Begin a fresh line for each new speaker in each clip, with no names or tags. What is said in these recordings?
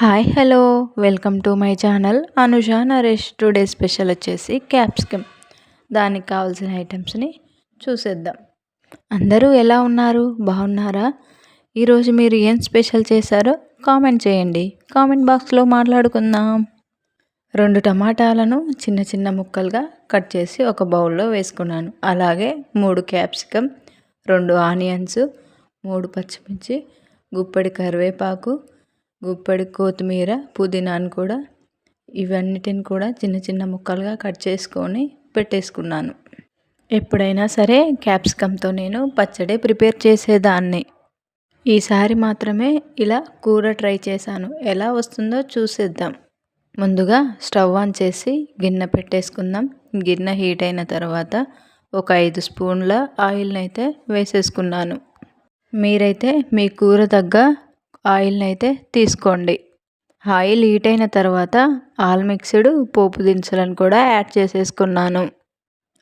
Hi hello. Welcome to my channel Anusha Naresh. Today special వచ్చేసి capsicum. దానికి కావాల్సిన ఐటమ్స్ని చూసేద్దాం. అందరూ ఎలా ఉన్నారు? బాగున్నారా? ఈరోజు మీరు ఏం స్పెషల్ చేశారో కామెంట్ చేయండి. కామెంట్ బాక్స్లో మాట్లాడుకుందాం. రెండు టమాటాలను చిన్న చిన్న ముక్కలుగా కట్ చేసి ఒక బౌల్లో వేసుకున్నాను. అలాగే మూడు క్యాప్సికమ్ రెండు ఆనియన్స్ మూడు పచ్చిమిర్చి గుప్పడి కరివేపాకు గుప్పడి కొత్తిమీర పుదీనాను కూడా ఇవన్నిటిని కూడా చిన్న చిన్న ముక్కలుగా కట్ చేసుకొని పెట్టేసుకున్నాను. ఎప్పుడైనా సరే క్యాప్సికమ్తో నేను పచ్చడి ప్రిపేర్ చేసేదాన్ని. ఈసారి మాత్రమే ఇలా కూర ట్రై చేశాను. ఎలా వస్తుందో చూసేద్దాం. ముందుగా స్టవ్ ఆన్ చేసి గిన్నె పెట్టేసుకుందాం. గిన్నె హీట్ అయిన తర్వాత ఒక ఐదు స్పూన్ల ఆయిల్ని అయితే వేసేసుకున్నాను. మీరైతే మీ కూర తగ్గ ఆయిల్ని అయితే తీసుకోండి. ఆయిల్ హీట్ అయిన తర్వాత ఆల్ మిక్స్డ్ పోపు దినుసులను కూడా యాడ్ చేసేసుకున్నాను.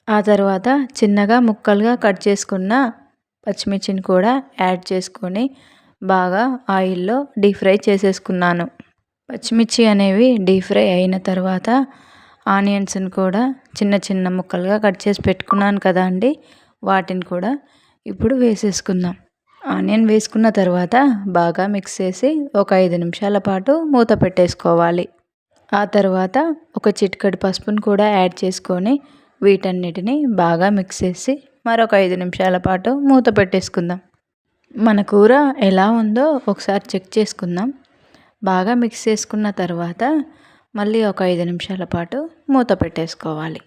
ఆ తర్వాత చిన్నగా ముక్కలుగా కట్ చేసుకున్న పచ్చిమిర్చిని కూడా యాడ్ చేసుకొని బాగా ఆయిల్లో డీప్ ఫ్రై చేసేసుకున్నాను. పచ్చిమిర్చి అనేవి డీప్ ఫ్రై అయిన తర్వాత ఆనియన్స్ని కూడా చిన్న చిన్న ముక్కలుగా కట్ చేసి పెట్టుకున్నాను కదా అండి. వాటిని కూడా ఇప్పుడు వేసేసుకుందాం. ఆనియన్ వేసుకున్న తర్వాత బాగా మిక్స్ చేసి ఒక ఐదు నిమిషాల పాటు మూత పెట్టేసుకోవాలి. ఆ తర్వాత ఒక చిటికడి పసుపును కూడా యాడ్ చేసుకొని వీటన్నిటిని బాగా మిక్స్ చేసి మరొక ఐదు నిమిషాల పాటు మూత పెట్టేసుకుందాం. మన కూర ఎలా ఉందో ఒకసారి చెక్ చేసుకుందాం. బాగా మిక్స్ చేసుకున్న తర్వాత మళ్ళీ ఒక ఐదు నిమిషాల పాటు మూత పెట్టేసుకోవాలి.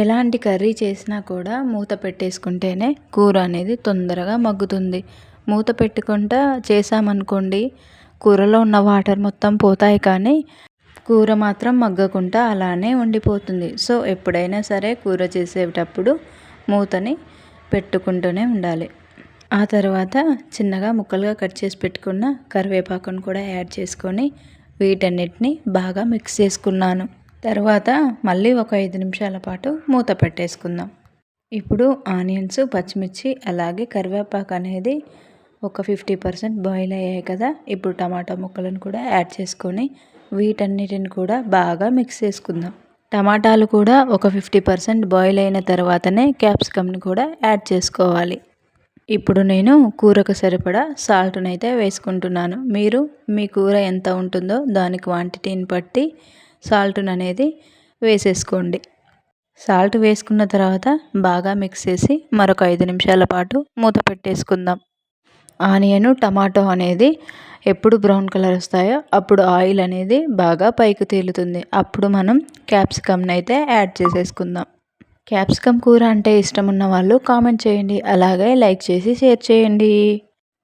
ఎలాంటి కర్రీ చేసినా కూడా మూత పెట్టేసుకుంటేనే కూర అనేది తొందరగా మగ్గుతుంది. మూత పెట్టుకుంటా చేసామనుకోండి కూరలో ఉన్న వాటర్ మొత్తం పోతాయి కానీ కూర మాత్రం మగ్గకుండా అలానే ఉండిపోతుంది. సో ఎప్పుడైనా సరే కూర చేసేటప్పుడు మూతని పెట్టుకుంటూనే ఉండాలి. ఆ తర్వాత చిన్నగా ముక్కలుగా కట్ చేసి పెట్టుకున్న కరివేపాకును కూడా యాడ్ చేసుకొని వీటన్నిటిని బాగా మిక్స్ చేసుకున్నాను. తర్వాత మళ్ళీ ఒక ఐదు నిమిషాల పాటు మూత పెట్టేసుకుందాం. ఇప్పుడు ఆనియన్స్ పచ్చిమిర్చి అలాగే కరివేపాకు అనేది ఒక ఫిఫ్టీ పర్సెంట్ బాయిల్ అయ్యాయి కదా. ఇప్పుడు టమాటా ముక్కలను కూడా యాడ్ చేసుకొని వీటన్నిటిని కూడా బాగా మిక్స్ చేసుకుందాం. టమాటాలు కూడా ఒక ఫిఫ్టీ పర్సెంట్ బాయిల్ అయిన తర్వాతనే క్యాప్సికమ్ని కూడా యాడ్ చేసుకోవాలి. ఇప్పుడు నేను కూరకు సరిపడా సాల్ట్ని అయితే వేసుకుంటున్నాను. మీరు మీ కూర ఎంత ఉంటుందో దాని క్వాంటిటీని బట్టి సాల్ట్ని అనేది వేసేసుకోండి. సాల్ట్ వేసుకున్న తర్వాత బాగా మిక్స్ చేసి మరొక ఐదు నిమిషాల పాటు మూత పెట్టేసుకుందాం. ఆనియన్ టమాటో అనేది ఎప్పుడు బ్రౌన్ కలర్ వస్తాయో అప్పుడు ఆయిల్ అనేది బాగా పైకి తేలుతుంది. అప్పుడు మనం క్యాప్సికమ్ని అయితే యాడ్ చేసేసుకుందాం. క్యాప్సికమ్ కూర అంటే ఇష్టం ఉన్న వాళ్ళు కామెంట్ చేయండి. అలాగే లైక్ చేసి షేర్ చేయండి.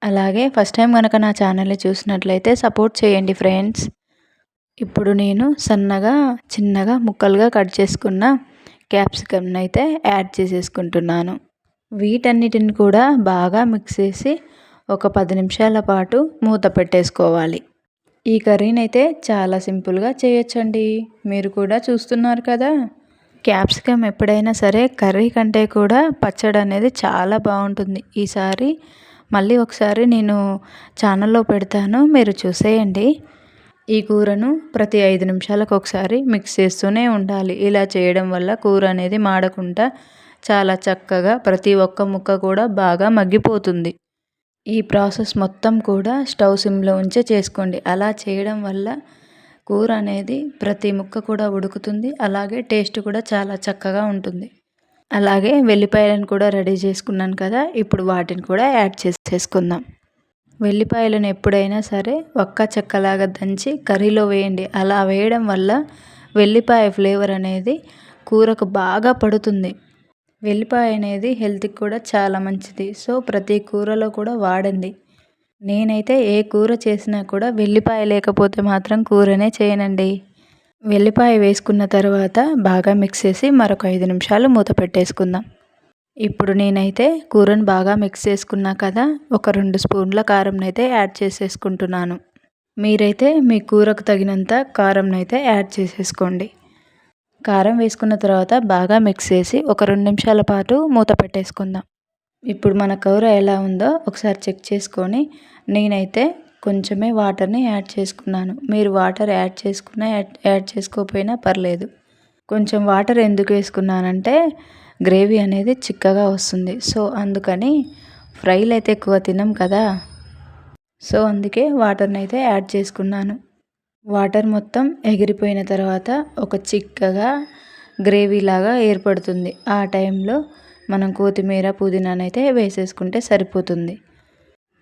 అలాగే ఫస్ట్ టైం కనుక నా ఛానల్ని చూసినట్లయితే సపోర్ట్ చేయండి ఫ్రెండ్స్. ఇప్పుడు నేను సన్నగా చిన్నగా ముక్కలుగా కట్ చేసుకున్న క్యాప్సికమ్ని అయితే యాడ్ చేసేసుకుంటున్నాను. వీటన్నిటిని కూడా బాగా మిక్స్ చేసి ఒక పది నిమిషాల పాటు మూత పెట్టేసుకోవాలి. ఈ కర్రీని అయితే చాలా సింపుల్గా చేయొచ్చండి. మీరు కూడా చూస్తున్నారు కదా! క్యాప్సికమ్ ఎప్పుడైనా సరే కర్రీ కంటే కూడా పచ్చడి అనేది చాలా బాగుంటుంది. ఈసారి మళ్ళీ ఒకసారి నేను ఛానల్లో పెడతాను. మీరు చూసేయండి. ఈ కూరను ప్రతి ఐదు నిమిషాలకు ఒకసారి మిక్స్ చేస్తూనే ఉండాలి. ఇలా చేయడం వల్ల కూర అనేది మాడకుండా చాలా చక్కగా ప్రతి ఒక్క ముక్క కూడా బాగా మగ్గిపోతుంది. ఈ ప్రాసెస్ మొత్తం కూడా స్టవ్ సిమ్లో ఉంచే చేసుకోండి. అలా చేయడం వల్ల కూర అనేది ప్రతి ముక్క కూడా ఉడుకుతుంది. అలాగే టేస్ట్ కూడా చాలా చక్కగా ఉంటుంది. అలాగే వెల్లిపాయలను కూడా రెడీ చేసుకున్నాను కదా ఇప్పుడు వాటిని కూడా యాడ్ చేసేసుకుందాం. వెల్లిపాయలను ఎప్పుడైనా సరే ఒక్క చెక్కలాగా దంచి కర్రీలో వేయండి. అలా వేయడం వల్ల వెల్లిపాయ ఫ్లేవర్ అనేది కూరకు బాగా పడుతుంది. వెల్లిపాయ అనేది హెల్త్కి కూడా చాలా మంచిది. సో ప్రతి కూరలో కూడా వాడండి. నేనైతే ఏ కూర చేసినా కూడా వెల్లిపాయ లేకపోతే మాత్రం కూరనే చేయనండి. వెల్లిపాయ వేసుకున్న తర్వాత బాగా మిక్స్ చేసి మరొక ఐదు నిమిషాలు మూత పెట్టేసుకుందాం. ఇప్పుడు నేనైతే కూరను బాగా మిక్స్ చేసుకున్నా కదా ఒక రెండు స్పూన్ల కారంనైతే అయితే యాడ్ చేసేసుకుంటున్నాను. మీరైతే మీ కూరకు తగినంత కారంనైతే యాడ్ చేసేసుకోండి. కారం వేసుకున్న తర్వాత బాగా మిక్స్ చేసి ఒక రెండు నిమిషాల పాటు మూత పెట్టేసుకుందాం. ఇప్పుడు మన కూర ఎలా ఉందో ఒకసారి చెక్ చేసుకొని నేనైతే కొంచెమే వాటర్ని యాడ్ చేసుకున్నాను. మీరు వాటర్ యాడ్ చేసుకున్నా యాడ్ యాడ్ చేసుకోకపోయినా పర్లేదు. కొంచెం వాటర్ ఎందుకు వేసుకున్నానంటే గ్రేవీ అనేది చిక్కగా వస్తుంది. సో అందుకని ఫ్రైలు అయితే ఎక్కువ తినం కదా. సో అందుకే వాటర్ని అయితే యాడ్ చేసుకున్నాను. వాటర్ మొత్తం ఎగిరిపోయిన తర్వాత ఒక చిక్కగా గ్రేవీ లాగా ఏర్పడుతుంది. ఆ టైంలో మనం కొత్తిమీర పుదీనానైతే వేసేసుకుంటే సరిపోతుంది.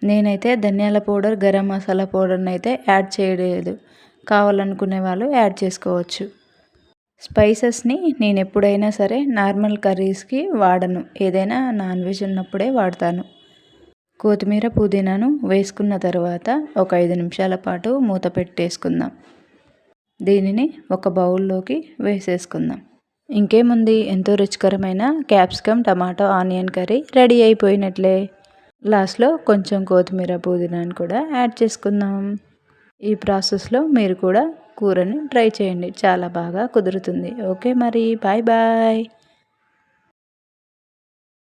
నేనైతే ధనియాల పౌడర్ గరం మసాలా పౌడర్ని అయితే యాడ్ చేయలేదు. కావాలనుకునే వాళ్ళు యాడ్ చేసుకోవచ్చు. స్పైసెస్ని నేను ఎప్పుడైనా సరే నార్మల్ కర్రీస్కి వాడను. ఏదైనా నాన్ వెజ్ ఉన్నప్పుడే వాడతాను. కొత్తిమీర పుదీనాను వేసుకున్న తర్వాత ఒక ఐదు నిమిషాల పాటు మూత పెట్టేసుకుందాం. దీనిని ఒక బౌల్లోకి వేసేసుకుందాం. ఇంకేముంది? ఎంతో రుచికరమైన capsicum tomato onion curry ready అయిపోయినట్లే. లాస్ట్లో కొంచెం కొత్తిమీర పుదీనాను కూడా యాడ్ చేసుకుందాం. ఈ ప్రాసెస్లో మీరు కూడా కూరని ట్రై చేయండి. చాలా బాగా కుదురుతుంది. ఓకే మరి. Bye bye.